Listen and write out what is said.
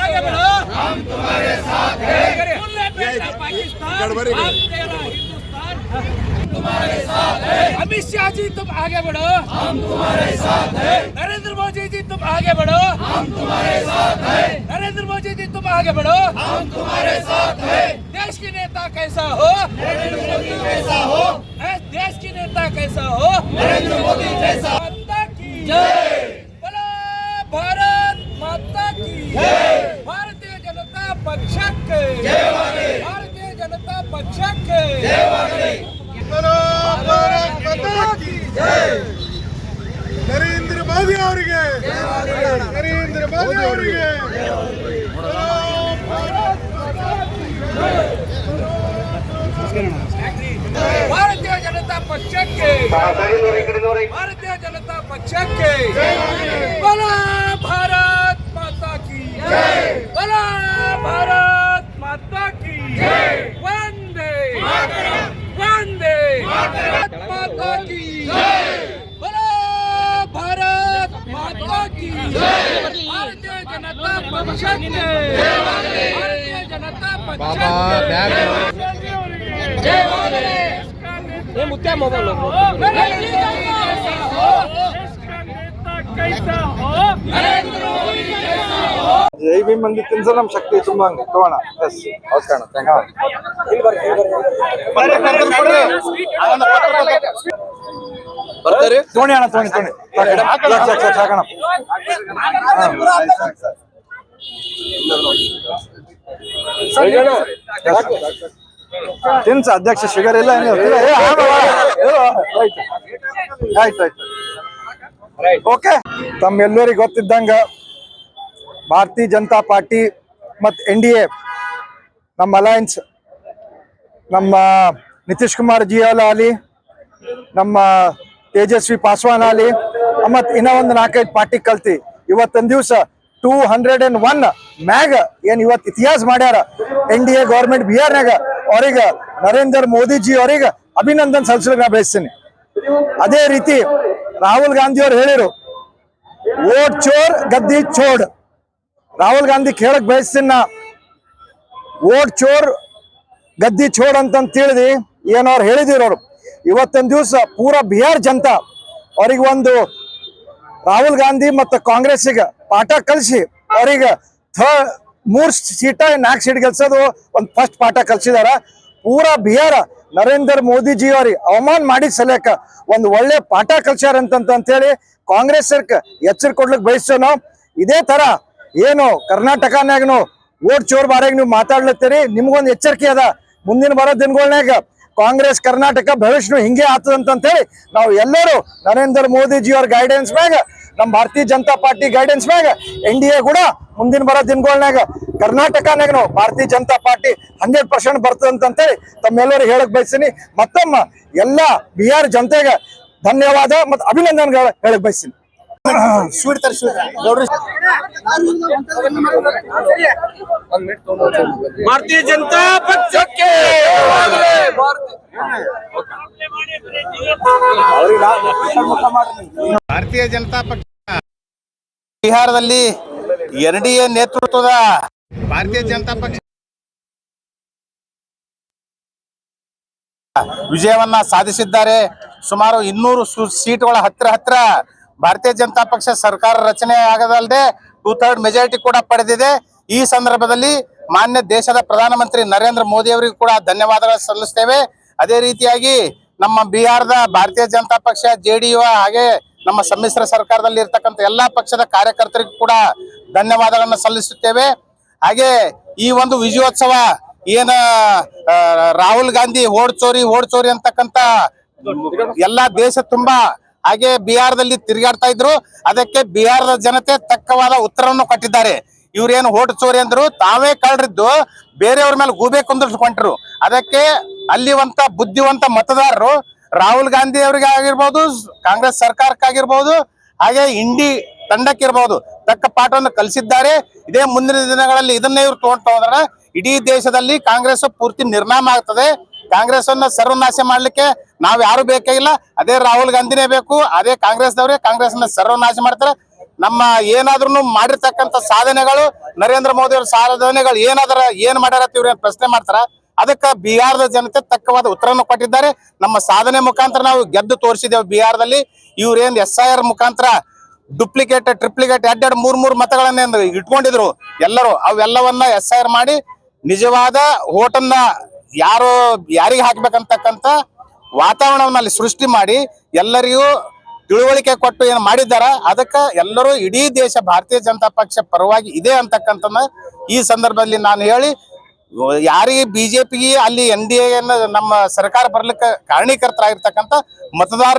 आगे बढ़ो हम तुम्हारे साथ हैं तुम्हारे साथ है अमित शाह जी तुम आगे बढ़ो। हम तुम्हारे साथ हैं नरेंद्र मोदी जी तुम आगे बढ़ो। हम तुम्हारे साथ हैं नरेंद्र मोदी जी तुम आगे बढ़ो। हम तुम्हारे साथ हैं देश की नेता कैसा हो? नरेंद्र मोदी कैसा हो? देश की नेता कैसा हो? नरेंद्र ಪಕ್ಷಕ್ಕೆ ನರೇಂದ್ರ ಮೋದಿ ಅವರಿಗೆ ನರೇಂದ್ರ ಮೋದಿ ಅವರಿಗೆ ಭಾರತೀಯ ಜನತಾ ಪಕ್ಷಕ್ಕೆ ಭಾರತೀಯ ಜನತಾ ಪಕ್ಷಕ್ಕೆ माता की बोलो भारत माता की भारतीय जनता पक्ष भारतीय जनता पक्ष मुद्दा मोबाइल कैसा हो कैसा हो ತಿನ್ಸ ನಮ್ ಶಕ್ತಿ ತುಂಬಾ ಹಂಗೆ. ತಗೋಣ ಎಸ್ ತೋಣಿ ಅಣ್ಣ ತೋಣಿ ತೋಣಿ. ಸಾಕಣ. ತಿನ್ಸ ಅಧ್ಯಕ್ಷ ಶುಗರ್ ಇಲ್ಲ ಆಯ್ತು ಆಯ್ತು. ಓಕೆ ತಮ್ಮೆಲ್ಲರಿಗೆ ಗೊತ್ತಿದ್ದಂಗ ಭಾರತೀಯ ಜನತಾ ಪಾರ್ಟಿ ಮತ್ತು ಎನ್ ಡಿ ಎ, ನಮ್ಮ ಅಲಯನ್ಸ್, ನಮ್ಮ ನಿತೀಶ್ ಕುಮಾರ್ ಜಿಯಾಲ ಆಲಿ, ನಮ್ಮ ತೇಜಸ್ವಿ ಪಾಸ್ವಾನ್ ಆಗಲಿ ಮತ್ತು ಇನ್ನೂ ಒಂದು ನಾಲ್ಕೈದು ಪಾರ್ಟಿ ಕಲ್ತಿ. ಇವತ್ತೊಂದು ದಿವಸ ಟೂ ಹಂಡ್ರೆಡ್ ಆ್ಯಂಡ್ ಒನ್ ಮ್ಯಾಗ ಏನು ಇವತ್ತು ಇತಿಹಾಸ ಮಾಡ್ಯಾರ ಎನ್ ಡಿ ಎ ಗೌರ್ಮೆಂಟ್ ಬಿಹಾರ್ನಾಗ ಅವ್ರಿಗೆ ನರೇಂದ್ರ ಮೋದಿ ಜಿ ಅವ್ರಿಗೆ ಅಭಿನಂದನ್ ಸಲ್ಲಿಸ್ಲಿಕ್ಕೆ ನಾ ಬಯಸ್ತೀನಿ. ಅದೇ ರೀತಿ ರಾಹುಲ್ ಗಾಂಧಿ ಅವ್ರು ಹೇಳಿರು, ಓಟ್ ಚೋರ್ ಗದ್ದಿ ಚೋಡ್. ರಾಹುಲ್ ಗಾಂಧಿ ಕೇಳಕ್ ಬಯಸ್ತೀನಿ ವೋಟ್ ಚೋರ್, ಗದ್ದಿ ಚೋರ್ ಅಂತಂತ ತಿಳಿದಿ ಏನೋ ಅವ್ರು ಹೇಳಿದಿರು ಇವತ್ತಿನ ಇವತ್ತೊಂದು ದಿವಸ ಪೂರ ಬಿಹಾರ್ ಜನತಾ ಅವ್ರಿಗೆ ಒಂದು ರಾಹುಲ್ ಗಾಂಧಿ ಮತ್ತು ಕಾಂಗ್ರೆಸ್ಸಿಗೆ ಪಾಠ ಕಲಿಸಿ, ಅವ್ರಿಗೆ ಥರ್ಡ್, ಮೂರ್ ಸೀಟ, ನಾಲ್ಕು ಸೀಟ್ ಗೆಲ್ಸೋದು ಒಂದು ಫಸ್ಟ್ ಪಾಠ ಕಲಿಸಿದಾರ. ಪೂರಾ ಬಿಹಾರ ನರೇಂದ್ರ ಮೋದಿ ಜಿ ಅವ್ರಿಗೆ ಅವಮಾನ ಮಾಡಿ ಸಲಕ ಒಂದು ಒಳ್ಳೆ ಪಾಠ ಕಲ್ಸ್ಯಾರ ಅಂತಂತ ಹೇಳಿ ಕಾಂಗ್ರೆಸ್ ಎಚ್ಚರಿಕೆ ಕೊಡ್ಲಿಕ್ಕೆ ಬಯಸ್ತೇವೆ ನಾವು. ಇದೇ ತರ ಏನು ಕರ್ನಾಟಕನಾಗನು ಓಟ್ ಚೋರ್ ಬಾರಾಗ ನೀವು ಮಾತಾಡ್ಲತ್ತೀರಿ? ನಿಮ್ಗೊಂದು ಎಚ್ಚರಿಕೆ ಅದ. ಮುಂದಿನ ಬರೋ ದಿನಗಳನ್ಯಾಗ ಕಾಂಗ್ರೆಸ್, ಕರ್ನಾಟಕ ಭವಿಷ್ಯ ಹಿಂಗೆ ಹೇಳಿ ನಾವು ಎಲ್ಲರೂ ನರೇಂದ್ರ ಮೋದಿ ಜಿ ಅವ್ರ ಗೈಡೆನ್ಸ್ ಮ್ಯಾಗ ನಮ್ಮ ಭಾರತೀಯ ಜನತಾ ಪಾರ್ಟಿ ಗೈಡೆನ್ಸ್ ಮ್ಯಾಗ, ಎನ್ ಡಿ ಎ ಕೂಡ ಮುಂದಿನ ಬರೋ ದಿನಗಳನ್ಯಾಗ ಕರ್ನಾಟಕನಾಗ ನಾವು Bharatiya Janata party hundred percent ಬರ್ತದಂತಂತೇಳಿ ಹೇಳಿ ತಮ್ಮೆಲ್ಲರಿಗೆ ಹೇಳಕ್ ಬಯಸ್ತೀನಿ. ಮತ್ತೊಮ್ಮ ಎಲ್ಲ ಬಿಹಾರ್ ಜನತೆಗೆ ಧನ್ಯವಾದ ಮತ್ತು ಅಭಿನಂದನೆಗಳು ಹೇಳಕ್ ಬಯಸ್ತೀನಿ. ಭಾರತೀಯ ಜನತಾ ಪಕ್ಷಕ್ಕೆ ಭಾರತೀಯ ಜನತಾ ಪಕ್ಷ ಬಿಹಾರದಲ್ಲಿ ಎನ್ ಡಿ ಎ ನೇತೃತ್ವದ ಭಾರತೀಯ ಜನತಾ ಪಕ್ಷ ವಿಜಯವನ್ನ ಸಾಧಿಸಿದ್ದಾರೆ. ಸುಮಾರು ಇನ್ನೂರು ಸೀಟ್ಗಳ ಹತ್ತಿರ ಹತ್ತಿರ ಭಾರತೀಯ ಜನತಾ ಪಕ್ಷ ಸರ್ಕಾರ ರಚನೆ ಆಗದಲ್ಲದೆ ಟೂ ಥರ್ಡ್ ಮೆಜಾರಿಟಿ ಕೂಡ ಪಡೆದಿದೆ. ಈ ಸಂದರ್ಭದಲ್ಲಿ ಮಾನ್ಯ ದೇಶದ ಪ್ರಧಾನಮಂತ್ರಿ ನರೇಂದ್ರ ಮೋದಿ ಅವರಿಗೂ ಕೂಡ ಧನ್ಯವಾದಗಳು ಸಲ್ಲಿಸ್ತೇವೆ. ಅದೇ ರೀತಿಯಾಗಿ ನಮ್ಮ ಬಿಹಾರದ ಭಾರತೀಯ ಜನತಾ ಪಕ್ಷ ಜೆಡಿಯು ಹಾಗೆ ನಮ್ಮ ಸಮ್ಮಿಶ್ರ ಸರ್ಕಾರದಲ್ಲಿ ಇರ್ತಕ್ಕಂಥ ಎಲ್ಲಾ ಪಕ್ಷದ ಕಾರ್ಯಕರ್ತರಿಗೂ ಕೂಡ ಧನ್ಯವಾದಗಳನ್ನು ಸಲ್ಲಿಸುತ್ತೇವೆ. ಹಾಗೆ ಈ ಒಂದು ವಿಜಯೋತ್ಸವ ಏನ ರಾಹುಲ್ ಗಾಂಧಿ ಓಡ್ ಚೋರಿ ಓಡ್ ಚೋರಿ ಅಂತಕ್ಕಂತ ಎಲ್ಲಾ ದೇಶ ತುಂಬಾ ಹಾಗೆ ಬಿಹಾರದಲ್ಲಿ ತಿರುಗಾಡ್ತಾ ಇದ್ರು. ಅದಕ್ಕೆ ಬಿಹಾರದ ಜನತೆ ತಕ್ಕವಾದ ಉತ್ತರವನ್ನು ಕೊಟ್ಟಿದ್ದಾರೆ. ಇವ್ರೇನು ಓಟ್ ಚೋರಿ ಅಂದ್ರು, ತಾವೇ ಕಳ್ರಿದ್ದು, ಬೇರೆಯವ್ರ ಮೇಲೆ ಗೂಬೆ ಕೊಂಟ್ರು ಅದಕ್ಕೆ ಅಲ್ಲಿವಂತ ಬುದ್ಧಿವಂತ ಮತದಾರರು ರಾಹುಲ್ ಗಾಂಧಿ ಅವರಿಗೆ ಆಗಿರ್ಬೋದು, ಕಾಂಗ್ರೆಸ್ ಸರ್ಕಾರಕ್ಕಾಗಿರ್ಬೋದು, ಹಾಗೆ ಇಂಡಿ ತಂಡಕ್ಕಿರ್ಬೋದು ತಕ್ಕ ಪಾಠವನ್ನು ಕಲಿಸಿದ್ದಾರೆ. ಇದೇ ಮುಂದಿನ ದಿನಗಳಲ್ಲಿ ಇದನ್ನೇ ಇವ್ರು ತಗೊಂಡ್ರೆ ಇಡೀ ದೇಶದಲ್ಲಿ ಕಾಂಗ್ರೆಸ್ ಪೂರ್ತಿ ನಿರ್ನಾಮ ಆಗ್ತದೆ. ಕಾಂಗ್ರೆಸ್ ಅನ್ನ ಸರ್ವನಾಶ ಮಾಡ್ಲಿಕ್ಕೆ ನಾವ್ ಯಾರು ಬೇಕಾಗಿಲ್ಲ ಅದೇ ರಾಹುಲ್ ಗಾಂಧಿನೇ ಬೇಕು, ಅದೇ ಕಾಂಗ್ರೆಸ್ ದವರೇ ಕಾಂಗ್ರೆಸ್ನ ಸರ್ವನಾಶ ಮಾಡ್ತಾರೆ. ನಮ್ಮ ಏನಾದ್ರೂ ಮಾಡಿರ್ತಕ್ಕಂಥ ಸಾಧನೆಗಳು, ನರೇಂದ್ರ ಮೋದಿ ಅವ್ರ ಸಾಧನೆಗಳು ಏನಾದ್ರ ಏನ್ ಮಾಡ್ಯಾರ ಅಂತ ಪ್ರಶ್ನೆ ಮಾಡ್ತಾರ, ಅದಕ್ಕೆ ಬಿಹಾರದ ಜನತೆ ತಕ್ಕವಾದ ಉತ್ತರವನ್ನು ಕೊಟ್ಟಿದ್ದಾರೆ. ನಮ್ಮ ಸಾಧನೆ ಮುಖಾಂತರ ನಾವು ಗೆದ್ದು ತೋರಿಸಿದ್ದೇವೆ ಬಿಹಾರದಲ್ಲಿ. ಇವ್ರೇನ್ ಎಸ್ ಐ ಆರ್ ಮುಖಾಂತರ ಡುಪ್ಲಿಕೇಟ್, ಟ್ರಿಪ್ಲಿಕೇಟ್ ಎರಡ್ ಎರಡ್ ಮೂರ್ ಮೂರ್ ಮತಗಳನ್ನ ಇಟ್ಕೊಂಡಿದ್ರು ಎಲ್ಲರೂ, ಅವೆಲ್ಲವನ್ನ ಎಸ್ ಐ ಆರ್ ಮಾಡಿ ನಿಜವಾದ ಓಟನ್ನ ಯಾರು ಯಾರಿಗೆ ಹಾಕ್ಬೇಕಂತಕ್ಕಂತ ವಾತಾವರಣವನ್ನಲ್ಲಿ ಸೃಷ್ಟಿ ಮಾಡಿ ಎಲ್ಲರಿಗೂ ತಿಳುವಳಿಕೆ ಕೊಟ್ಟು ಏನು ಮಾಡಿದ್ದಾರ, ಅದಕ್ಕ ಎಲ್ಲರೂ ಇಡೀ ದೇಶ ಭಾರತೀಯ ಜನತಾ ಪಕ್ಷ ಪರವಾಗಿ ಇದೆ ಅಂತಕ್ಕಂಥನ್ನ ಈ ಸಂದರ್ಭದಲ್ಲಿ ನಾನು ಹೇಳಿ, ಯಾರಿಗೆ ಬಿಜೆಪಿಗೆ ಅಲ್ಲಿ ಎನ್ ಡಿ ಎ ನಮ್ಮ ಸರ್ಕಾರ ಬರ್ಲಿಕ್ಕೆ ಕಾರಣೀಕರ್ತರಾಗಿರ್ತಕ್ಕಂಥ ಮತದಾರರಿಗೆ